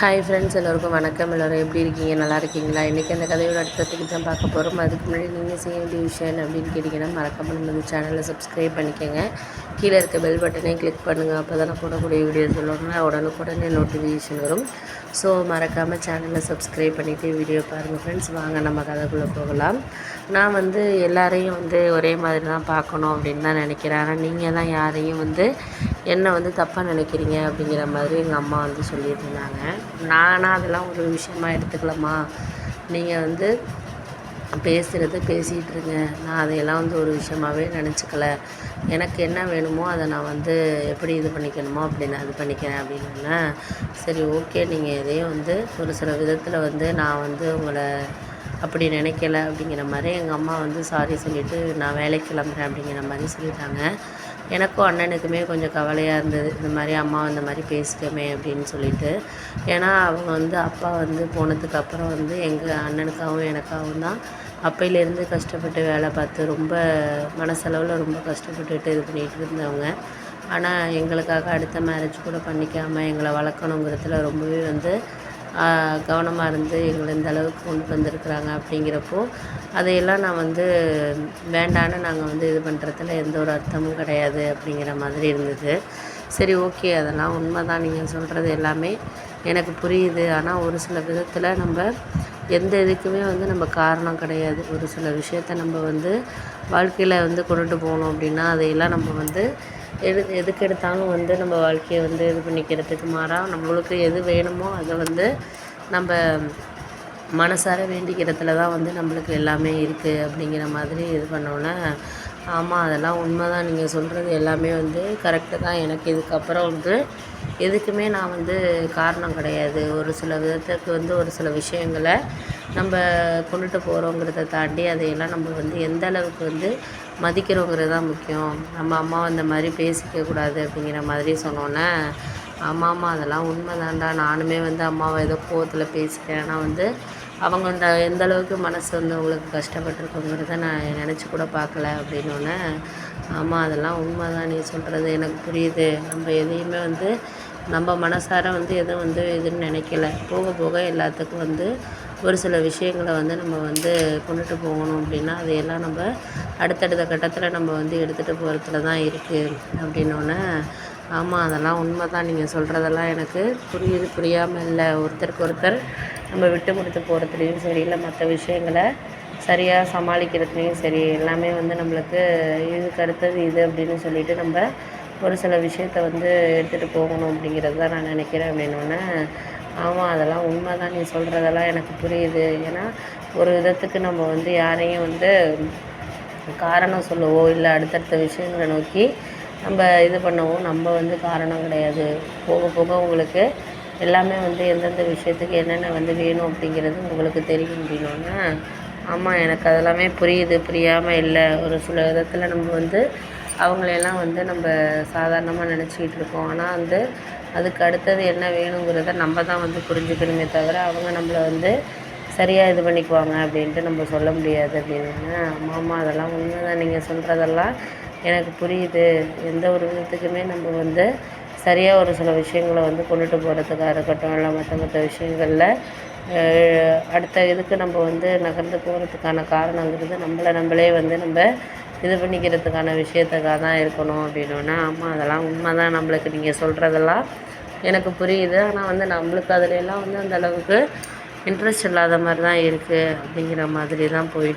Hi friends எல்லோருக்கும் வணக்கம். எல்லோரும் எப்படி இருக்கீங்க? நல்லா இருக்கீங்களா? இன்றைக்கி அந்த கதையோட அடுத்ததுக்கு தான் பார்க்க போகிறோம் அதுக்கு முன்னாடி நீங்கள் செய்ய வேண்டிய விஷயம் என்ன அப்படின்னு கேட்டிங்கன்னா மறக்காமல் நம்ம சேனலை சப்ஸ்கிரைப் பண்ணிக்கோங்க. கீழே இருக்க பெல் பட்டனே கிளிக் பண்ணுங்கள் அப்போ தான் போடக்கூடிய வீடியோ சொல்லுவாங்க. உடனுக்குடனே நோட்டிஃபிகேஷன் வரும். ஸோ மறக்காமல் சேனலை சப்ஸ்கிரைப் பண்ணிவிட்டு வீடியோ பாருங்கள் ஃப்ரெண்ட்ஸ் வாங்க நம்ம கதைக்குள்ளே போகலாம். நான் வந்து எல்லாரையும் வந்து ஒரே மாதிரி தான் பார்க்கணும் அப்படின்னு தான் நினைக்கிறேன். ஆனால் நீங்கள் தான் யாரையும் வந்து என்னை வந்து தப்பாக நினைக்கிறீங்க அப்படிங்கிற மாதிரி எங்கள் அம்மா வந்து சொல்லியிருந்தாங்க நானாக அதெல்லாம் ஒரு விஷயமா எடுத்துக்கலாமா நீங்கள் வந்து பேசுகிறது பேசிகிட்டு இருங்க. நான் அதையெல்லாம் வந்து ஒரு விஷயமாவே நினச்சிக்கல. எனக்கு என்ன வேணுமோ அதை நான் வந்து எப்படி இது பண்ணிக்கணுமோ அப்படி நான் இது பண்ணிக்கிறேன் அப்படின்னா சரி ஓகே நீங்கள் இதையும் வந்து ஒரு சில விதத்தில் வந்து நான் வந்து உங்களை அப்படி நினைக்கல அப்படிங்கிற மாதிரி எங்கள் அம்மா வந்து சாரி சொல்லிவிட்டு நான் வேலைக்கு கிளம்புறேன் அப்படிங்கிற மாதிரி சொல்லிட்டாங்க. எனக்கும் அண்ணனுக்குமே கொஞ்சம் கவலையாக இருந்தது. இந்த மாதிரி அம்மா இந்த மாதிரி பேசிட்டோமே அப்படின்னு சொல்லிட்டு. ஏன்னா அவங்க வந்து அப்பா வந்து போனதுக்கப்புறம் வந்து எங்கள் அண்ணனுக்காகவும் எனக்காகவும் தான் அப்பையிலேருந்து கஷ்டப்பட்டு வேலை பார்த்து ரொம்ப மனசளவில் ரொம்ப கஷ்டப்பட்டுட்டு இது பண்ணிகிட்டு இருந்தவங்க. ஆனால் எங்களுக்காக அடுத்த மேரேஜ் கூட பண்ணிக்காமல் எங்களை வளர்க்கணுங்கிறதுல ரொம்பவே வந்து கவனமாக இருந்து எங்களை இந்த அளவுக்கு கொண்டு வந்திருக்குறாங்க அப்படிங்கிறப்போ அதையெல்லாம் நான் வந்து வேண்டான்னு நாங்கள் வந்து இது பண்ணுறதுல எந்த ஒரு அர்த்தமும் கிடையாது அப்படிங்கிற மாதிரி இருந்தது. சரி ஓகே. அதெல்லாம் உண்மை தான் நீங்கள் சொல்கிறது எல்லாமே எனக்கு புரியுது. ஆனால் ஒரு சில விதத்தில் நம்ம எந்த இதுக்குமே வந்து நம்ம காரணம் கிடையாது. ஒரு சில விஷயத்த நம்ம வந்து வாழ்க்கையில் வந்து கொண்டுட்டு போகணும் அப்படின்னா அதையெல்லாம் நம்ம வந்து எது எதுக்கு எடுத்தாலும் வந்து நம்ம வாழ்க்கையை வந்து இது பண்ணிக்கிறதுக்கு மாறாக நம்மளுக்கு எது வேணுமோ அதை வந்து நம்ம மனசார வேண்டிக்கிறதுல தான் வந்து நம்மளுக்கு எல்லாமே இருக்குது அப்படிங்கிற மாதிரி இது பண்ணோன்னே ஆமாம் அதெல்லாம் உண்மை தான் நீங்கள் சொல்கிறது எல்லாமே வந்து கரெக்டு தான். எனக்கு இதுக்கப்புறம் வந்து எதுக்குமே நான் வந்து காரணம் கிடையாது. ஒரு சில விதத்துக்கு வந்து ஒரு சில விஷயங்களை நம்ம கொண்டுட்டு போகிறோங்கிறத தாண்டி அதையெல்லாம் நம்ம வந்து எந்த அளவுக்கு வந்து மதிக்கிறோங்கிறது தான் முக்கியம். நம்ம அம்மா அந்த மாதிரி பேசிக்கக்கூடாது அப்படிங்கிற மாதிரி சொன்னோன்னே ஆமாம் ஆமாம் அதெல்லாம் உண்மை தான்டா நானுமே வந்து அம்மாவை ஏதோ கோவத்தில் பேசிட்டேன். ஆனால் வந்து அவங்க இந்த எந்த அளவுக்கு மனசு வந்து அவங்களுக்கு கஷ்டப்பட்டுருக்குங்கிறத நான் நினச்சி கூட பார்க்கல அப்படின்னோடனே ஆமாம் அதெல்லாம் உண்மை தான் நீ சொல்கிறது எனக்கு புரியுது. நம்ம எதையுமே வந்து நம்ம மனசார வந்து எதுவும் வந்து இதுன்னு நினைக்கல. போக போக எல்லாத்துக்கும் வந்து ஒரு சில விஷயங்களை வந்து நம்ம வந்து கொண்டுட்டு போகணும் அப்படின்னா அதையெல்லாம் நம்ம அடுத்தடுத்த கட்டத்தில் நம்ம வந்து எடுத்துகிட்டு போகிறதுல தான் இருக்குது அப்படின்னோடனே ஆமாம் அதெல்லாம் உண்மை தான் நீங்கள் சொல்கிறதெல்லாம் எனக்கு புரியுது. புரியாமல் இல்லை. ஒருத்தருக்கு ஒருத்தர் நம்ம விட்டு கொடுத்து போகிறதுலையும் சரி இல்லை மற்ற விஷயங்களை சரியாக சமாளிக்கிறதுலையும் சரி எல்லாமே வந்து நம்மளுக்கு இதுக்கு அடுத்தது இது அப்படின்னு சொல்லிட்டு நம்ம ஒரு சில விஷயத்த வந்து எடுத்துகிட்டு போகணும் அப்படிங்கிறது தான் நான் நினைக்கிறேன் அப்படின்னோடனே ஆமாம் அதெல்லாம் உண்மை தான் நீ சொல்கிறதெல்லாம் எனக்கு புரியுது. ஏன்னா ஒரு விதத்துக்கு நம்ம வந்து யாரையும் வந்து காரணம் சொல்லவோ இல்லை அடுத்தடுத்த விஷயங்களை நோக்கி நம்ம இது பண்ணவோ நம்ம வந்து காரணம் கிடையாது. போக போக உங்களுக்கு எல்லாமே வந்து எந்தெந்த விஷயத்துக்கு என்னென்ன வந்து வேணும் அப்படிங்கிறது உங்களுக்கு தெரியும் அப்படின்னோடனே ஆமாம் எனக்கு அதெல்லாமே புரியுது. புரியாமல் இல்லை. ஒரு சில விதத்தில் நம்ம வந்து அவங்களையெல்லாம் வந்து நம்ம சாதாரணமாக நினச்சிக்கிட்டு இருக்கோம் ஆனால் வந்து அதுக்கு அடுத்தது என்ன வேணுங்கிறத நம்ம தான் வந்து புரிஞ்சுக்கணுமே தவிர அவங்க நம்மளை வந்து சரியாக இது பண்ணிக்குவாங்க அப்படின்ட்டு நம்ம சொல்ல முடியாது அப்படின்னு ஆமாம் அதெல்லாம் உண்மை தான் நீங்கள் சொல்கிறதெல்லாம் எனக்கு புரியுது. எந்த ஒரு விதத்துக்குமே நம்ம வந்து சரியாக ஒரு சில விஷயங்களை வந்து கொண்டுட்டு போகிறதுக்காக இருக்கட்டும் இல்லை மற்ற மற்ற விஷயங்களில் அடுத்த இதுக்கு நம்ம வந்து நகர்ந்து போகிறதுக்கான காரணங்கிறது நம்மளை நம்மளே வந்து நம்ம இது பண்ணிக்கிறதுக்கான விஷயத்துக்காக தான் இருக்கணும் அப்படின்னோடனே ஆமாம் அதெல்லாம் உண்மை தான் நம்மளுக்கு நீங்கள் சொல்கிறதெல்லாம் எனக்கு புரியுது. ஆனால் வந்து நம்மளுக்கு அதுலெல்லாம் வந்து அந்தளவுக்கு இன்ட்ரெஸ்ட் இல்லாத மாதிரி தான் இருக்குது அப்படிங்கிற மாதிரி தான் போய்